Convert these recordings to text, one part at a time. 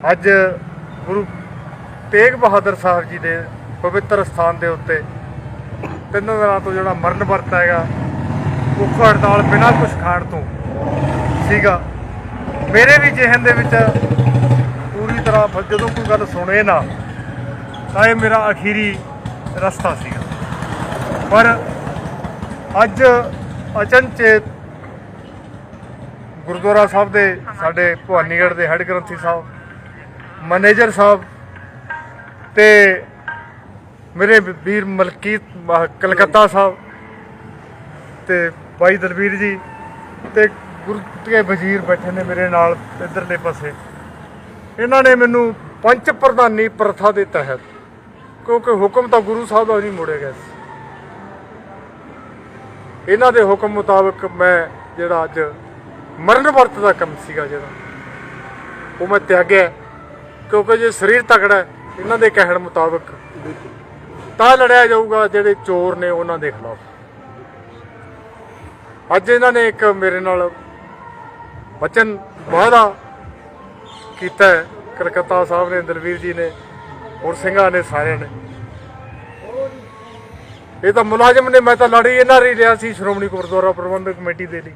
ਅੱਜ ਗੁਰੂ ਤੇਗ ਬਹਾਦਰ ਸਾਹਿਬ ਜੀ ਦੇ ਪਵਿੱਤਰ ਸਥਾਨ ਦੇ ਉੱਤੇ ਤਿੰਨ ਦਿਨਾਂ ਤੋਂ ਜਿਹੜਾ ਮਰਨ ਵਰਤ ਹੈਗਾ ਭੁੱਖ ਹੜਤਾਲ ਬਿਨਾਂ ਕੁਝ ਖਾਣ ਤੋਂ ਸੀਗਾ। ਮੇਰੇ ਵੀ ਜਿਹਨ ਦੇ ਵਿੱਚ ਪੂਰੀ ਤਰ੍ਹਾਂ ਜਦੋਂ ਕੋਈ ਗੱਲ ਸੁਣੇ ਨਾ, ਤਾਂ ਇਹ ਮੇਰਾ ਅਖੀਰੀ ਰਸਤਾ ਸੀਗਾ। ਪਰ ਅੱਜ ਅਚਨਚੇਤ ਗੁਰਦੁਆਰਾ ਸਾਹਿਬ ਦੇ ਸਾਡੇ ਭਵਾਨੀਗੜ੍ਹ ਦੇ ਹੈੱਡ ਗ੍ਰੰਥੀ ਸਾਹਿਬ ਮੈਨੇਜਰ ਸਾਹਿਬ ਤੇ ਮੇਰੇ ਵੀਰ ਮਲਕੀਤ ਮਹ- ਕਲਕੱਤਾ ਸਾਹਿਬ ਤੇ ਬਾਈ ਦਲਵੀਰ ਜੀ ਤੇ ਗੁਰੂ ਕੇ ਵਜ਼ੀਰ ਬੈਠੇ ਨੇ ਮੇਰੇ ਨਾਲ ਇਧਰਲੇ ਪਾਸੇ। ਇਹਨਾਂ ਨੇ ਮੈਨੂੰ ਪੰਚ ਪ੍ਰਧਾਨੀ ਪ੍ਰਥਾ ਦੇ ਤਹਿਤ, ਕਿਉਂਕਿ ਹੁਕਮ ਤਾਂ ਗੁਰੂ ਸਾਹਿਬ ਦਾ ਨਹੀਂ ਮੋੜਿਆ ਗਿਆ ਸੀ। ਇਹਨਾਂ ਦੇ ਹੁਕਮ ਮੁਤਾਬਕ ਮੈਂ ਜਿਹੜਾ ਅੱਜ ਮਰਨ ਵਰਤ ਦਾ ਕੰਮ ਸੀਗਾ ਜਿਹੜਾ, ਉਹ ਮੈਂ ਤਿਆਗਿਆ। ਕਿਉਂਕਿ ਜੇ ਸਰੀਰ ਤਕੜਾ ਹੈ, ਇਹਨਾਂ ਦੇ ਕਹਿਣ ਮੁਤਾਬਕ ਤਾਂ ਲੜਿਆ ਜਾਊਗਾ ਜਿਹੜੇ ਚੋਰ ਨੇ ਉਹਨਾਂ ਦੇ ਖਿਲਾਫ। ਅੱਜ ਇਹਨਾਂ ਨੇ ਇੱਕ ਮੇਰੇ ਨਾਲ ਵਚਨ ਵਾਅਦਾ ਕੀਤਾ ਕਲਕੱਤਾ ਸਾਹਿਬ ਨੇ ਦਲਵੀਰ ਜੀ ਨੇ ਹੋਰ ਸਿੰਘਾਂ ਨੇ ਸਾਰਿਆਂ ਨੇ। ਇਹ ਤਾਂ ਮੁਲਾਜ਼ਮ ਨੇ ਮੈਂ ਤਾਂ ਲੜੀ ਇਹਨਾਂ ਲਈ ਲਿਆ ਸੀ ਸ਼੍ਰੋਮਣੀ ਗੁਰਦੁਆਰਾ ਪ੍ਰਬੰਧਕ ਕਮੇਟੀ ਦੇ ਲਈ।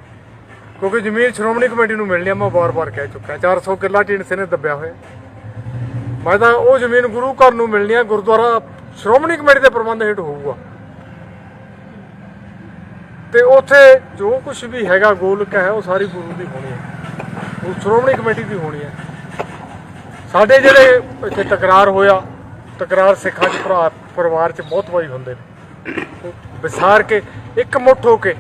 ਕਿਉਂਕਿ ਜ਼ਮੀਨ ਸ਼੍ਰੋਮਣੀ ਕਮੇਟੀ ਨੂੰ ਮਿਲਣੀ ਆ ਮੈਂ ਵਾਰ-ਵਾਰ ਕਹਿ ਚੁੱਕਾ 400 ਕਿੱਲਾ ਢੀਂਡਸੇ ਨੇ ਦੱਬਿਆ ਹੋਇਆ। ਮੈਂ ਤਾਂ ਉਹ ਜ਼ਮੀਨ ਗੁਰੂ ਘਰ ਨੂੰ ਮਿਲਣੀ ਆ, ਗੁਰਦੁਆਰਾ ਸ਼੍ਰੋਮਣੀ ਕਮੇਟੀ ਦੇ ਪ੍ਰਬੰਧ ਹੇਠ ਹੋਊਗਾ। ਤੇ ਉੱਥੇ ਜੋ ਕੁਝ ਵੀ ਹੈਗਾ, ਗੋਲਕ ਹੈ, ਉਹ ਸਾਰੀ ਗੁਰੂ ਦੀ ਹੋਣੀ ਹੈ। ਉਹ ਸ਼੍ਰੋਮਣੀ ਕਮੇਟੀ ਦੀ ਹੋਣੀ ਹੈ। ਸਾਡੇ ਜਿਹੜੇ ਇੱਥੇ ਤਕਰਾਰ ਹੋਇਆ, ਤਕਰਾਰ ਸਿੱਖਾਂ ਚ ਭਰਾ, ਪਰਿਵਾਰ ਚ ਬਹੁਤ ਵਾਰੀ ਹੁੰਦੇ ਨੇ। ਉਹ ਵਿਸਾਰ ਕੇ, ਇੱਕ ਮੁੱਠ ਹੋ ਕੇ,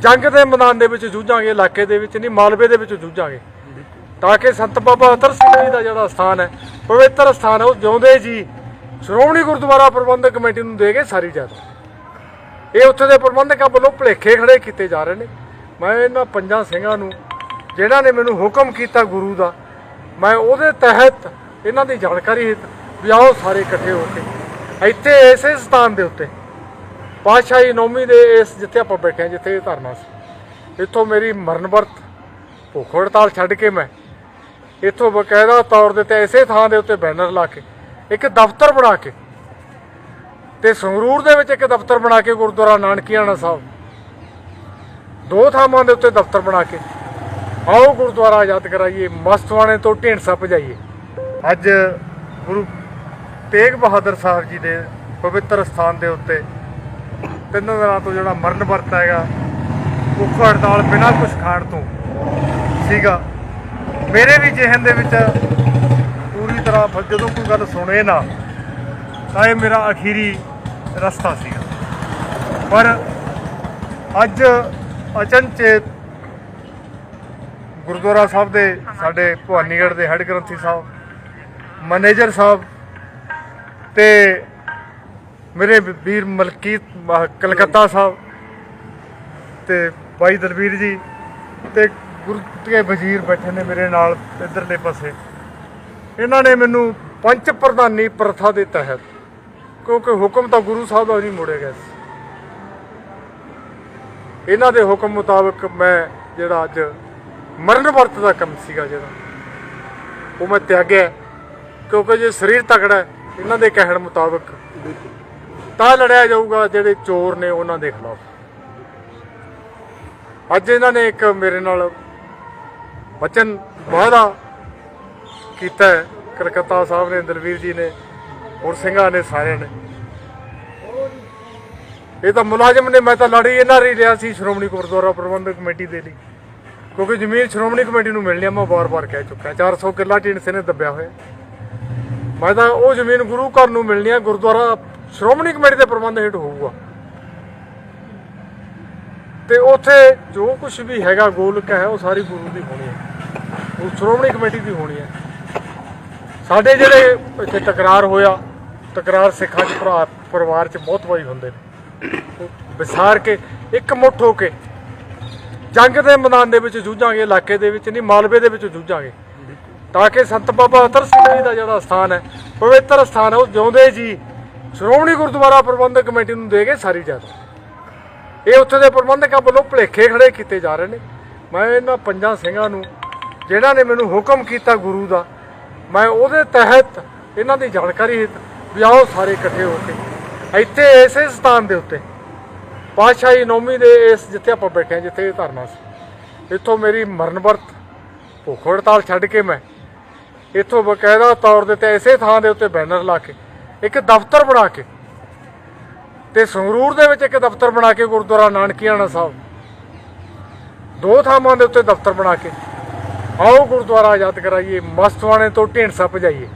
ਜੰਗ ਦੇ ਮੈਦਾਨ ਦੇ ਵਿੱਚ ਜੂਝਾਂਗੇ, ਇਲਾਕੇ ਦੇ ਵਿੱਚ ਨਹੀਂ, ਮਾਲਵੇ ਦੇ ਵਿੱਚ ਜੂਝਾਂਗੇ। ਤਾਂ ਕਿ ਸੰਤ ਬਾਬਾ ਅਤਰ ਸਿੰਘ ਜੀ ਦਾ ਜਿਹੜਾ ਸਥਾਨ ਹੈ, ਪਵਿੱਤਰ ਸਥਾਨ ਹੈ, ਉਹ ਜਿਉਂਦੇ ਜੀ, ਸ਼੍ਰੋਮਣੀ ਗੁਰਦੁਆਰਾ ਪ੍ਰਬੰਧਕ ਕਮੇਟੀ ਨੂੰ ਦੇ ਕੇ ਸਾਰੀ ਜਾਤ ਇਹ ਉੱਥੇ ਦੇ ਪ੍ਰਬੰਧਕਾਂ ਵੱਲੋਂ ਭੁਲੇਖੇ ਖੜੇ ਕੀਤੇ ਜਾ ਰਹੇ ਨੇ। ਮੈਂ ਇਹਨਾਂ ਪੰਜਾਂ ਸਿੰਘਾਂ ਨੂੰ ਜਿਹੜਾ ਨੇ ਮੈਨੂੰ ਹੁਕਮ ਕੀਤਾ ਗੁਰੂ ਦਾ, ਮੈਂ ਉਹਦੇ ਤਹਿਤ ਇਹਨਾਂ ਦੀ ਜਾਣਕਾਰੀ ਹਿੱਤ ਵੀ ਆਓ ਸਾਰੇ ਇਕੱਠੇ ਹੋ ਕੇ ਇੱਥੇ ਇਸੇ ਸਥਾਨ ਦੇ ਉੱਤੇ, ਪਾਤਸ਼ਾਹੀ ਨੌਮੀ ਦੇ ਇਸ ਜਿੱਥੇ ਆਪਾਂ ਬੈਠੇ ਹਾਂ, ਜਿੱਥੇ ਇਹ ਧਰਨਾ ਸੀ। ਇੱਥੋਂ ਮੇਰੀ ਮਰਨ ਵਰਤ ਭੁੱਖ ਹੜਤਾਲ ਛੱਡ ਕੇ ਮੈਂ ਇੱਥੋਂ ਬਕਾਇਦਾ ਤੌਰ ਦੇ ਤੇ ਇਸੇ ਥਾਂ ਦੇ ਉੱਤੇ ਬੈਨਰ ਲਾ ਕੇ, ਇੱਕ ਦਫ਼ਤਰ ਬਣਾ ਕੇ ਤੇ ਸੰਗਰੂਰ ਦੇ ਵਿੱਚ ਇੱਕ ਦਫ਼ਤਰ ਬਣਾ ਕੇ ਗੁਰਦੁਆਰਾ ਨਾਨਕੀਆਣਾ ਸਾਹਿਬ। ਦੋ ਥਾਵਾਂ ਦੇ ਉੱਤੇ ਦਫ਼ਤਰ ਬਣਾ ਕੇ, ਆਓ ਗੁਰਦੁਆਰਾ ਆਜ਼ਾਦ ਕਰਾਈਏ ਮਸਤਵਾਣੇ ਤੋਂ ਢੇਂਸਾ ਭਜਾਈਏ ਅੱਜ ਗੁਰੂ ਤੇਗ ਬਹਾਦਰ ਸਾਹਿਬ ਜੀ ਦੇ ਪਵਿੱਤਰ ਸਥਾਨ ਦੇ ਉੱਤੇ ਤਿੰਨ ਦਿਨਾਂ ਤੋਂ ਜਿਹੜਾ ਮਰਨ ਵਰਤ ਹੈਗਾ, ਭੁੱਖ ਹੜਤਾਲ ਬਿਨਾਂ ਕੁਝ ਖਾਣ ਤੋਂ ਸੀਗਾ। ਮੇਰੇ ਵੀ ਜਿਹਨ ਦੇ ਵਿੱਚ ਪੂਰੀ ਤਰ੍ਹਾਂ ਜਦੋਂ ਕੋਈ ਗੱਲ ਸੁਣੇ ਨਾ, ਤਾਂ ਇਹ ਮੇਰਾ ਅਖੀਰੀ ਰਸਤਾ ਸੀਗਾ ਪਰ ਅੱਜ ਅਚਨਚੇਤ ਗੁਰਦੁਆਰਾ ਸਾਹਿਬ ਦੇ ਸਾਡੇ ਭਵਾਨੀਗੜ੍ਹ ਦੇ ਹੈੱਡ ਗ੍ਰੰਥੀ ਸਾਹਿਬ, ਮੈਨੇਜਰ ਸਾਹਿਬ ਤੇ ਮੇਰੇ ਵੀਰ ਮਲਕੀਤ ਕਲਕੱਤਾ ਸਾਹਿਬ ਤੇ ਬਾਈ ਦਲਵੀਰ ਜੀ ਤੇ ਗੁਰੂ ਵਜ਼ੀਰ ਬੈਠੇ ਨੇ ਮੇਰੇ ਨਾਲ ਇਧਰਲੇ ਪਾਸੇ। ਇਹਨਾਂ ਨੇ ਮੈਨੂੰ ਪੰਚ ਪ੍ਰਧਾਨੀ ਪ੍ਰਥਾ ਦੇ ਤਹਿਤ, ਕਿਉਂਕਿ ਹੁਕਮ ਤਾਂ ਗੁਰੂ ਸਾਹਿਬ ਦਾ ਨਹੀਂ ਮੋੜਿਆ ਗਿਆ ਸੀ। ਇਹਨਾਂ ਦੇ ਹੁਕਮ ਮੁਤਾਬਕ ਮੈਂ ਜਿਹੜਾ ਅੱਜ ਮਰਨ ਵਰਤ ਦਾ ਕੰਮ ਸੀਗਾ ਜਿਹੜਾ, ਉਹ ਮੈਂ ਤਿਆਗਿਆ ਕਿਉਂਕਿ ਜੇ ਸਰੀਰ ਤਕੜਾ ਇਹਨਾਂ ਦੇ ਕਹਿਣ ਮੁਤਾਬਕ ਤਾਂ ਲੜਿਆ ਜਾਊਗਾ ਜਿਹੜੇ ਚੋਰ ਨੇ ਉਹਨਾਂ ਦੇ ਖਿਲਾਫ। ਅੱਜ ਇਹਨਾਂ ਨੇ ਇੱਕ ਮੇਰੇ ਨਾਲ ਵਚਨ ਵਾਅਦਾ ਕੀਤਾ ਕਲਕੱਤਾ ਸਾਹਿਬ ਨੇ ਦਲਵੀਰ ਜੀ ਨੇ ਹੋਰ ਸਿੰਘਾਂ ਨੇ ਸਾਰਿਆਂ ਨੇ। ਇਹ ਤਾਂ ਮੁਲਾਜ਼ਮ ਨੇ, ਮੈਂ ਤਾਂ ਲੜੀ ਇਹਨਾਂ ਲਈ ਲਿਆ ਸੀ ਸ਼੍ਰੋਮਣੀ ਗੁਰਦੁਆਰਾ ਪ੍ਰਬੰਧਕ ਕਮੇਟੀ ਦੇ ਲਈ। ਕਿਉਂਕਿ ਜ਼ਮੀਨ ਸ਼੍ਰੋਮਣੀ ਕਮੇਟੀ ਨੂੰ ਮਿਲਣੀ ਆ, ਮੈਂ ਵਾਰ-ਵਾਰ ਕਹਿ ਚੁੱਕਾ। 400 ਕਿੱਲਾ ਢੀਂਡਸੇ ਨੇ ਦੱਬਿਆ ਹੋਇਆ। ਮੈਂ ਤਾਂ ਉਹ ਜ਼ਮੀਨ ਗੁਰੂ ਘਰ ਨੂੰ ਮਿਲਣੀ ਆ, ਗੁਰਦੁਆਰਾ ਸ਼੍ਰੋਮਣੀ ਕਮੇਟੀ ਦੇ ਪ੍ਰਬੰਧ ਹੇਠ ਹੋਊਗਾ। ਤੇ ਉੱਥੇ ਜੋ ਕੁਝ ਵੀ ਹੈਗਾ ਗੋਲਕ ਹੈ, ਉਹ ਸਾਰੀ ਗੁਰੂ ਦੀ ਹੋਣੀ ਹੈ। ਉਹ ਸ਼੍ਰੋਮਣੀ ਕਮੇਟੀ ਦੀ ਹੋਣੀ ਹੈ। ਸਾਡੇ ਜਿਹੜੇ ਇੱਥੇ ਤਕਰਾਰ ਹੋਇਆ, ਤਕਰਾਰ ਸਿੱਖਾਂ ਦੇ ਭਰਾ, ਪਰਿਵਾਰ ਚ ਬਹੁਤ ਵਾਰੀ ਹੁੰਦੇ ਨੇ। ਉਹ ਵਿਸਾਰ ਕੇ, ਇੱਕ ਮੁੱਠ ਹੋ ਕੇ, ਜੰਗ ਦੇ ਮੈਦਾਨ ਦੇ ਵਿੱਚ ਜੂਝਾਂਗੇ, ਇਲਾਕੇ ਦੇ ਵਿੱਚ ਨਹੀਂ, ਮਾਲਵੇ ਦੇ ਵਿੱਚ ਜੂਝਾਂਗੇ। ਤਾਂ ਕਿ ਸੰਤ ਬਾਬਾ ਅਤਰ ਸਿੰਘ ਜੀ ਦਾ ਜਿਹੜਾ ਸਥਾਨ ਹੈ, ਪਵਿੱਤਰ ਸਥਾਨ ਹੈ, ਉਹ ਜਿਉਂਦੇ ਜੀ, ਸ਼੍ਰੋਮਣੀ ਗੁਰਦੁਆਰਾ ਪ੍ਰਬੰਧਕ ਕਮੇਟੀ ਨੂੰ ਦੇ ਕੇ ਸਾਰੀ ਜਾਤ। ਇਹ ਉੱਥੇ ਦੇ ਪ੍ਰਬੰਧਕਾਂ ਵੱਲੋਂ ਭੁਲੇਖੇ ਖੜੇ ਕੀਤੇ ਜਾ ਰਹੇ ਨੇ। ਮੈਂ ਇਹਨਾਂ ਪੰਜਾਂ ਸਿੰਘਾਂ ਨੂੰ ਜਿਹੜਾ ਨੇ ਮੈਨੂੰ ਹੁਕਮ ਕੀਤਾ ਗੁਰੂ ਦਾ, ਮੈਂ ਉਹਦੇ ਤਹਿਤ ਇਹਨਾਂ ਦੀ ਜਾਣਕਾਰੀ ਹਿੱਤ ਵੀ ਆਓ ਸਾਰੇ ਇਕੱਠੇ ਹੋ ਕੇ ਇੱਥੇ ਇਸੇ ਸਥਾਨ ਦੇ ਉੱਤੇ ਪਾਤਸ਼ਾਹੀ ਨੌਮੀ ਦੇ ਇਸ ਜਿੱਥੇ ਆਪਾਂ ਬੈਠੇ ਹਾਂ, ਜਿੱਥੇ ਇਹ ਧਰਨਾ ਸੀ। ਇੱਥੋਂ ਮੇਰੀ ਮਰਨ ਵਰਤ ਭੁੱਖ ਹੜਤਾਲ ਛੱਡ ਕੇ ਮੈਂ ਇੱਥੋਂ ਬਕਾਇਦਾ ਤੌਰ ਦੇ ਤੇ ਇਸੇ ਥਾਂ ਦੇ ਉੱਤੇ ਬੈਨਰ ਲਾ ਕੇ ਇੱਕ ਦਫ਼ਤਰ ਬਣਾ ਕੇ ਤੇ ਸੰਗਰੂਰ ਦੇ ਵਿੱਚ ਇੱਕ ਦਫ਼ਤਰ ਬਣਾ ਕੇ ਗੁਰਦੁਆਰਾ ਨਾਨਕੀਆਣਾ ਸਾਹਿਬ। ਦੋ ਥਾਵਾਂ ਦੇ ਉੱਤੇ ਦਫ਼ਤਰ ਬਣਾ ਕੇ। ਆਓ ਗੁਰਦੁਆਰਾ ਆਜ਼ਾਦ ਕਰਾਈਏ, ਮਸਤਵਾਣੇ ਤੋਂ ਢੇਂਸਾ ਭਜਾਈਏ।